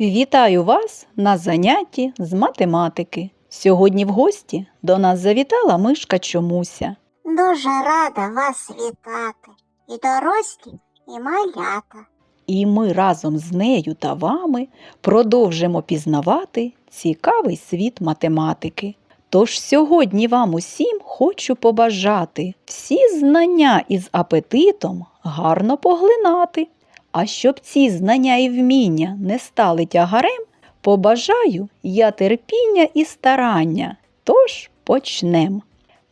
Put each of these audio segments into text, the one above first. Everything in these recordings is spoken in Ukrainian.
Вітаю вас на занятті з математики. Сьогодні в гості до нас завітала мишка Чомуся. Дуже рада вас вітати. І дорослі, і малята. І ми разом з нею та вами продовжимо пізнавати цікавий світ математики. Тож сьогодні вам усім хочу побажати всі знання із апетитом гарно поглинати. А щоб ці знання і вміння не стали тягарем, побажаю я терпіння і старання. Тож почнем.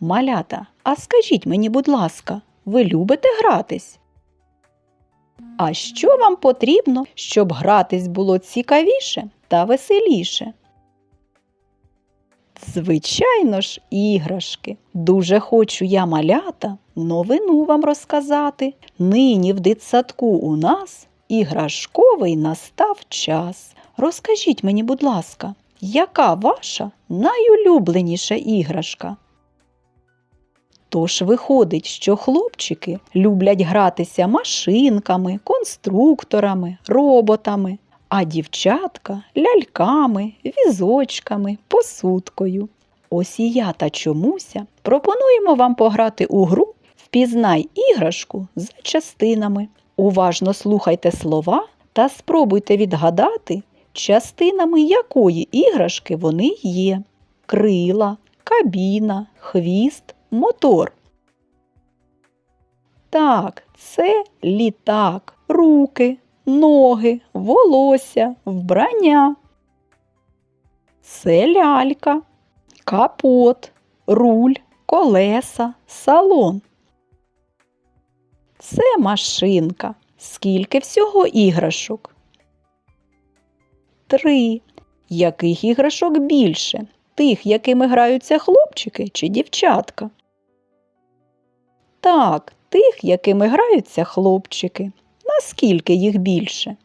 Малята, а скажіть мені, будь ласка, ви любите гратись? А що вам потрібно, щоб гратись було цікавіше та веселіше? Звичайно ж, іграшки. Дуже хочу я малята новину вам розказати. Нині в дитсадку у нас іграшковий настав час. Розкажіть мені, будь ласка, яка ваша найулюбленіша іграшка? Тож виходить, що хлопчики люблять гратися машинками, конструкторами, роботами, а дівчатка ляльками, візочками, посудкою. Ось і я та чомуся пропонуємо вам пограти у гру Впізнай іграшку за частинами. Уважно слухайте слова та спробуйте відгадати, частинами якої іграшки вони є: крила, кабіна, хвіст, мотор. Так, це літак, руки, ноги, волосся, вбрання. Це лялька, капот, руль, колеса, салон. Це машинка. Скільки всього іграшок? Три. Яких іграшок більше? Тих, якими граються хлопчики чи дівчатка? Так, тих, якими граються хлопчики. Наскільки їх більше?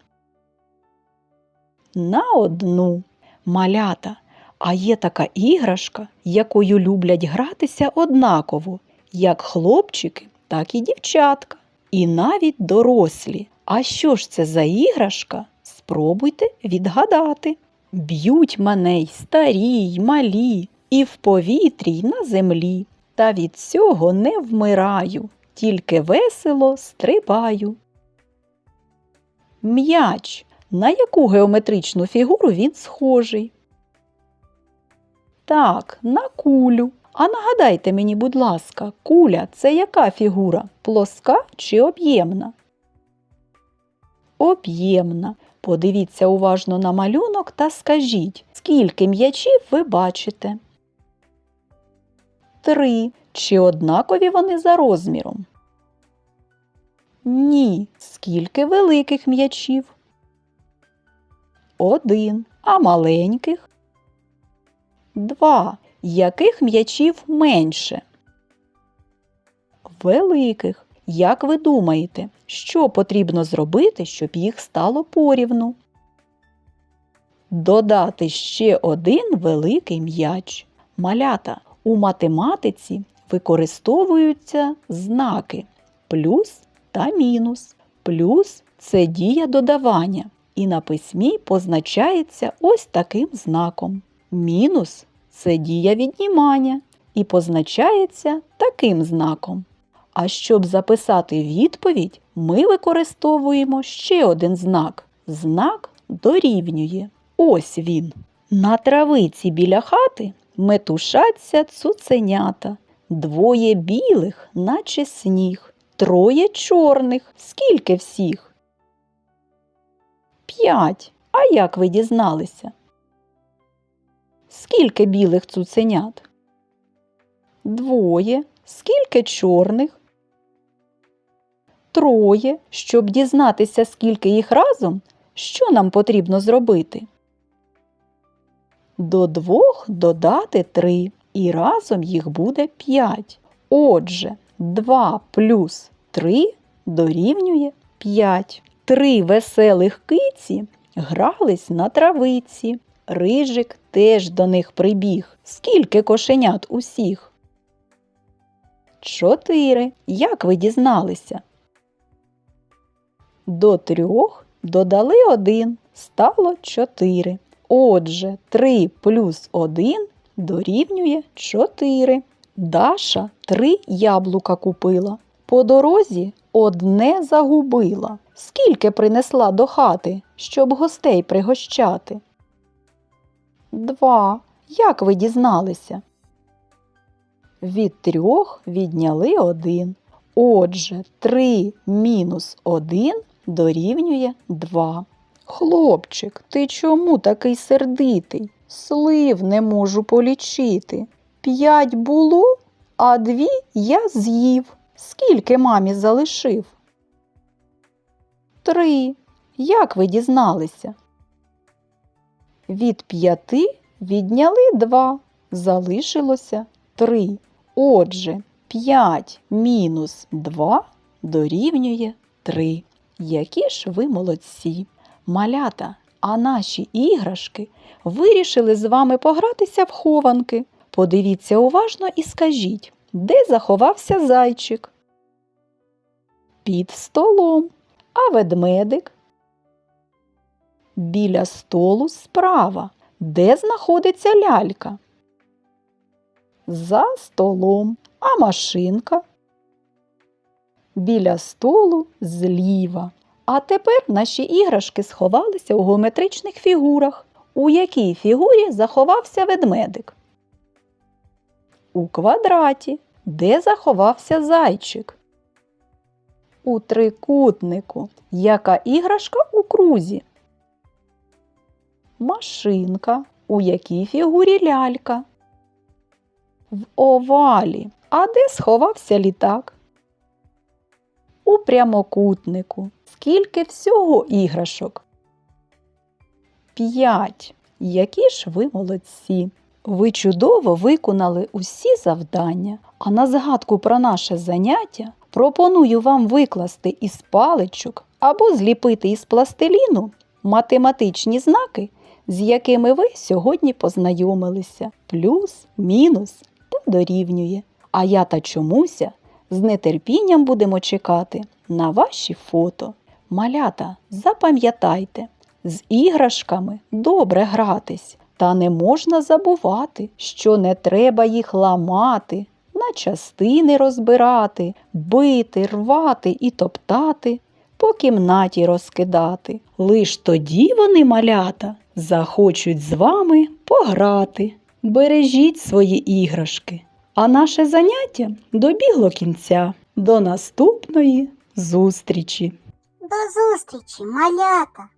На одну. Малята. А є така іграшка, якою люблять гратися однаково, як хлопчики, так і дівчатка, і навіть дорослі. А що ж це за іграшка? Спробуйте відгадати. Б'ють мене й старі, й малі, і в повітрі, й на землі. Та від цього не вмираю, тільки весело стрибаю. М'яч. На яку геометричну фігуру він схожий? Так, на кулю. А нагадайте мені, будь ласка, куля це яка фігура? Плоска чи об'ємна? Об'ємна. Подивіться уважно на малюнок та скажіть, скільки м'ячів ви бачите? Три. Чи однакові вони за розміром? Ні. Скільки великих м'ячів? Один. А маленьких? Два. Яких м'ячів менше? Великих. Як ви думаєте, що потрібно зробити, щоб їх стало порівну? Додати ще один великий м'яч. Малята. У математиці використовуються знаки плюс та мінус. Плюс це дія додавання, і на письмі позначається ось таким знаком. Мінус це дія віднімання і позначається таким знаком. А щоб записати відповідь, ми використовуємо ще один знак. Знак дорівнює. Ось він. На травиці біля хати метушаться цуценята. Двоє білих, наче сніг, троє чорних. Скільки всіх? П'ять. А як ви дізналися? Скільки білих цуценят? Двоє. Скільки чорних? Троє. Щоб дізнатися, скільки їх разом, що нам потрібно зробити? До двох додати три, і разом їх буде п'ять. Отже, 2 плюс 3 дорівнює 5. Три веселих киці грались на травиці. Рижик теж до них прибіг. Скільки кошенят усіх? Чотири. Як ви дізналися? До трьох додали один. стало 4. Отже, 3 плюс 1 дорівнює 4. Даша три яблука купила. По дорозі одне загубила. Скільки принесла до хати, щоб гостей пригощати? Два. Як ви дізналися? Від трьох відняли один. Отже, три мінус один дорівнює два. Хлопчик, ти чому такий сердитий? Слив не можу полічити. П'ять було, а дві я з'їв. Скільки мамі залишив? Три. Як ви дізналися? Від п'яти відняли два, залишилося три. Отже, п'ять мінус два дорівнює три. Які ж ви молодці! Малята, а наші іграшки вирішили з вами погратися в хованки. Подивіться уважно і скажіть, де заховався зайчик? Під столом. А ведмедик? Біля столу справа. Де знаходиться лялька? За столом. А машинка? Біля столу зліва. А тепер наші іграшки сховалися у геометричних фігурах. У якій фігурі заховався ведмедик? У квадраті. Де заховався зайчик? У трикутнику. Яка іграшка у крузі? Машинка. У якій фігурі лялька? В овалі. А де сховався літак? У прямокутнику. Скільки всього іграшок? П'ять. Які ж ви молодці! Ви чудово виконали усі завдання, а на згадку про наше заняття пропоную вам викласти із паличок або зліпити із пластиліну математичні знаки, з якими ви сьогодні познайомилися. Плюс, мінус та дорівнює. А я та чомуся з нетерпінням будемо чекати на ваші фото. Малята, запам'ятайте, з іграшками добре гратись, та не можна забувати, що не треба їх ламати, на частини розбирати, бити, рвати і топтати, по кімнаті розкидати. Лиш тоді вони, малята, захочуть з вами пограти. Бережіть свої іграшки. А наше заняття добігло кінця. До наступної зустрічі! До зустрічі, малята!